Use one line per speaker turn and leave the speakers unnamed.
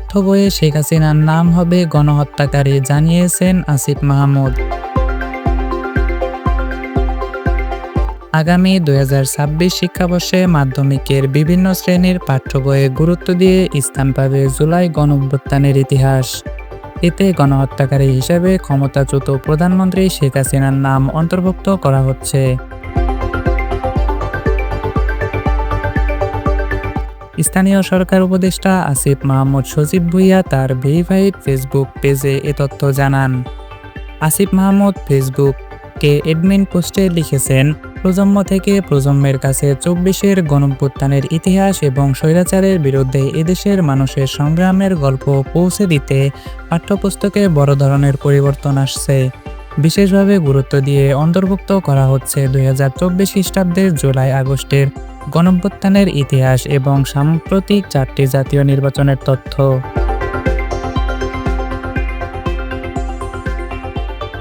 বইয়ে শেখ হাসিনার নাম হবে গণহত্যাকারী জানিয়েছেন আসিফ মাহমুদ। আগামী দুই হাজার ছাব্বিশ শিক্ষাবর্ষে মাধ্যমিকের বিভিন্ন শ্রেণির পাঠ্য বইয়ে গুরুত্ব দিয়ে স্থান পাবে জুলাই গণঅভ্যুত্থানের ইতিহাস। এতে গণহত্যাকারী হিসেবে ক্ষমতাচ্যুত প্রধানমন্ত্রী শেখ হাসিনার নাম অন্তর্ভুক্ত করা হচ্ছে। স্থানীয় সরকার উপদেষ্টা আসিফ মাহমুদ সজীব ভুইয়া তার ভেরিফাইড ফেসবুক পেজে এ তথ্য জানান। আসিফ মাহমুদ ফেসবুককে এডমিন পোস্টে লিখেছেন, প্রজন্ম থেকে প্রজন্মের কাছে চব্বিশের গণভ্যুত্থানের ইতিহাস এবং স্বৈরাচারের বিরুদ্ধে এদেশের মানুষের সংগ্রামের গল্প পৌঁছে দিতে পাঠ্যপুস্তকে বড় ধরনের পরিবর্তন আসছে। বিশেষভাবে গুরুত্ব দিয়ে অন্তর্ভুক্ত করা হচ্ছে দুই হাজার চব্বিশ খ্রিস্টাব্দের জুলাই আগস্টের গণভ্যুত্থানের ইতিহাস এবং সাম্প্রতিক চারটি জাতীয় নির্বাচনের তথ্য।